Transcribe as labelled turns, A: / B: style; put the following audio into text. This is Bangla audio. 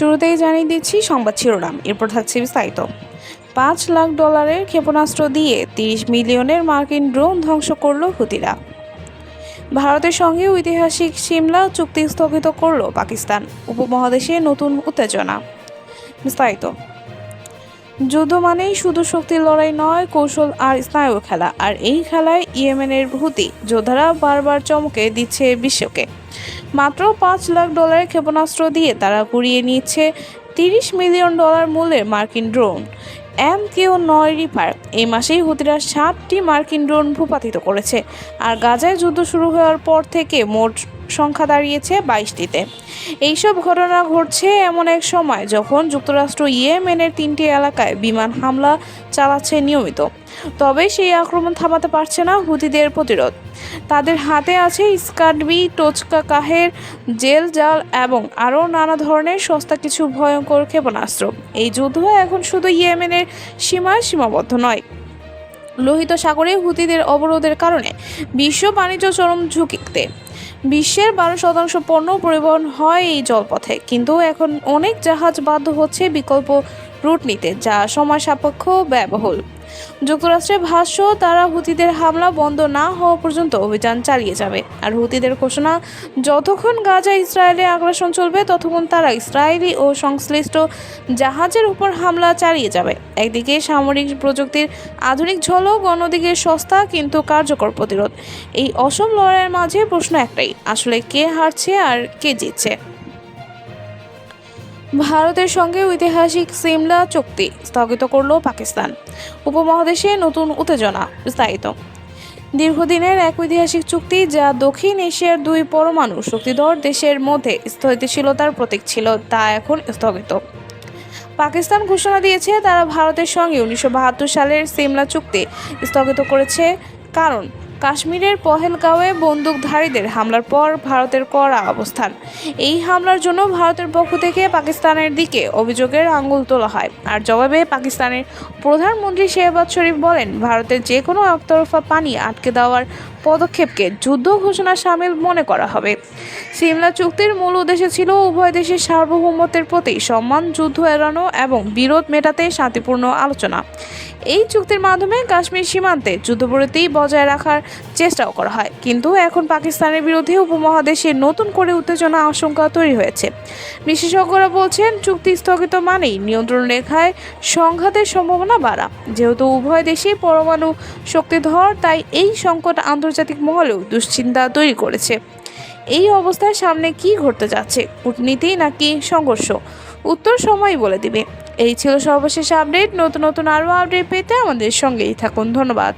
A: শুরুতেই জানিয়ে দিচ্ছি সংবাদ শিরোনাম। এরপর থাকছে বিস্তারিত। পাঁচ লাখ ডলারের ক্ষেপণাস্ত্র দিয়ে তিরিশ মিলিয়নের মার্কিন ড্রোন ধ্বংস করল হুতিরা। ভারতের সঙ্গে ঐতিহাসিক সিমলা চুক্তি স্থগিত করল পাকিস্তান। উপমহাদেশে নতুন উত্তেজনা। বিস্তারিত। যুদ্ধ মানেই শুধু শক্তির লড়াই নয়, কৌশল আর স্নায়ু খেলা। আর এই খেলায় ইয়েমেনের ভূতি যোদ্ধারা বারবার চমকে দিচ্ছে বিশ্বকে। মাত্র পাঁচ লাখ ডলারের ক্ষেপণাস্ত্র দিয়ে তারা কুড়িয়ে নিচ্ছে তিরিশ মিলিয়ন ডলার মূল্যের মার্কিন ড্রোন। এম কেউ নয় রিপার। এই মাসেই হুতিরা সাতটি মার্কিন ড্রোন ভূপাতিত করেছে আর গাজায় যুদ্ধ শুরু হওয়ার পর থেকে মোট সংখ্যা দাঁড়িয়েছে বাইশটিতে। এইসব ঘটনা ঘটছে এমন এক সময় যখন যুক্তরাষ্ট্র ইয়েমেনের তিনটি এলাকায় বিমান হামলা চালাচ্ছে নিয়মিত। তবে সেই আক্রমণ থামাতে পারছে না হুতিদের প্রতিরোধ। তাদের হাতে আছে স্কাডবি, টোচকা কাহের, জেল জাল এবং আরও নানা ধরনের সস্তা কিছু ভয়ঙ্কর ক্ষেপণাস্ত্র। এই যুদ্ধ এখন শুধু ইয়েমেনের সীমায় সীমাবদ্ধ নয়। লোহিত সাগরে হুতিদের অবরোধের কারণে বিশ্ব বাণিজ্য চরম ঝুঁকিতে। বিশ্বের বারো শতাংশ পণ্য পরিবহন হয় এই জলপথে, কিন্তু এখন অনেক জাহাজ বাধ্য হচ্ছে বিকল্প রুট নিতে, যা সময় সাপেক্ষ ব্যয়বহুল। যুক্তরাষ্ট্রের ভাষ্য, তারা হুতিদের হামলা বন্ধ না হওয়া পর্যন্ত অভিযান চালিয়ে যাবে। আর হুতিদের ঘোষণা, যতক্ষণ গাজা ইসরায়েলে আগ্রাসন চলবে, ততক্ষণ তারা ইসরায়েলি ও সংশ্লিষ্ট জাহাজের উপর হামলা চালিয়ে যাবে। একদিকে সামরিক প্রযুক্তির আধুনিক ঝলক, অন্যদিকে সস্তা কিন্তু কার্যকর প্রতিরোধ। এই অসম লড়াইয়ের মাঝে প্রশ্ন একটাই, আসলে কে হারছে আর কে জিতছে? ভারতের সঙ্গে ঐতিহাসিক সিমলা চুক্তি স্থগিত করল পাকিস্তান। উপমহাদেশে নতুন উত্তেজনা স্থায়িত দীর্ঘদিনের এক ঐতিহাসিক চুক্তি যা দক্ষিণ এশিয়ার দুই পরমাণু শক্তিধর দেশের মধ্যে স্থিতিশীলতার প্রতীক ছিল, তা এখন স্থগিত। পাকিস্তান ঘোষণা দিয়েছে, তারা ভারতের সঙ্গে উনিশশো বাহাত্তর সালের সিমলা চুক্তি স্থগিত করেছে। কারণ কাশ্মীরের পহেলগাঁওয়ে বন্দুকধারীদের হামলার পর ভারতের কড়া অবস্থান। এই হামলার জন্য ভারতের পক্ষ থেকে পাকিস্তানের দিকে অভিযোগের আঙুল তোলা হয়। আর জবাবে পাকিস্তানের প্রধানমন্ত্রী শেহবাজ শরীফ বলেন, ভারতের যে কোনো একতরফা পানি আটকে দেওয়ার পদক্ষেপকে যুদ্ধ ঘোষণা সামিল মনে করা হবে। সিমলা চুক্তির মূল উদ্দেশ্য ছিল উভয় দেশের সার্বভৌমত্বের প্রতি সম্মান, যুদ্ধ এড়ানো এবং বিরোধ মেটাতে শান্তিপূর্ণ আলোচনা। এই চুক্তির মাধ্যমে কাশ্মীর সীমান্তে যুদ্ধবিরতি বজায় রাখার চেষ্টাও করা হয়। কিন্তু এখন পাকিস্তানের বিরুদ্ধে উপমহাদেশে নতুন করে উত্তেজনা আশঙ্কা তৈরি হয়েছে। বিশেষজ্ঞরা বলছেন, চুক্তি স্থগিত মানেই নিয়ন্ত্রণ রেখায় সংঘাতের সম্ভাবনা বাড়া। যেহেতু উভয় দেশই পরমাণু শক্তিধর, তাই এই সংকট আন্তর্জাতিক মহলেও দুশ্চিন্তা তৈরি করেছে। এই অবস্থায় সামনে কি ঘটতে যাচ্ছে? কূটনীতি নাকি সংঘর্ষ? উত্তর সময় বলে দিবে। এই ছিল সর্বশেষ আপডেট নতুন নতুন আরও আপডেট পেতে আমাদের সঙ্গেই থাকুন। ধন্যবাদ।